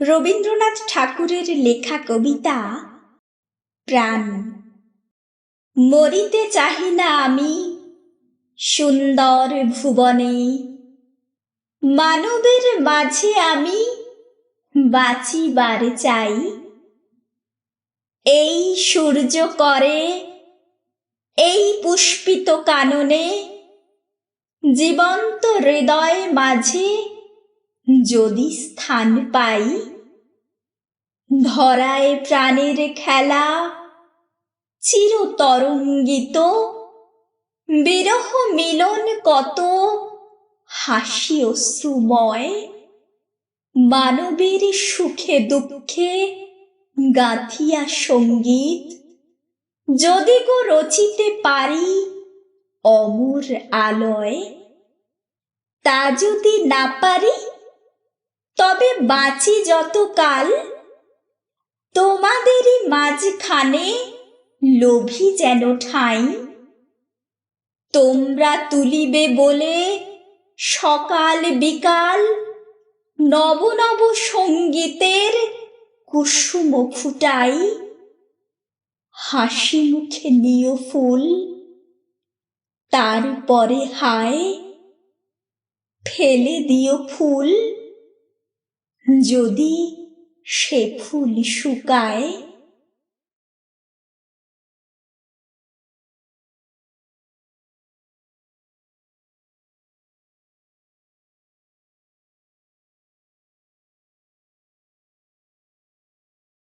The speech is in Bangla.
রবীন্দ্রনাথ ঠাকুরের লেখা কবিতা, প্রাণ। মরিতে চাহি না আমি সুন্দর ভুবনে। মানবের মাঝে আমি বাঁচিবার চাই। এই সূর্য করে, এই পুষ্পিত কাননে, জীবন্ত হৃদয় মাঝে যদি স্থান পাই, ধরায় প্রাণের খেলা চির তরঙ্গিত বিরহ মিলন কত, হাসি অশ্রুময় মানবের সুখে দুঃখে গাঁথিয়া সংগীত, যদি গো রচিতে পারি অমর আলয়, তা যদি না পারি বাঁচি যতকাল, তোমাদেরই মাঝখানে লোভী যেন ঠাঁই। তোমরা তুলিবে বলে সকাল বিকাল নব নব সঙ্গীতের কুসুম ফুটাই। হাসি মুখে নিয় ফুল, তারপরে হায়, ফেলে দিও ফুল। যদি সে ফুল শুকায়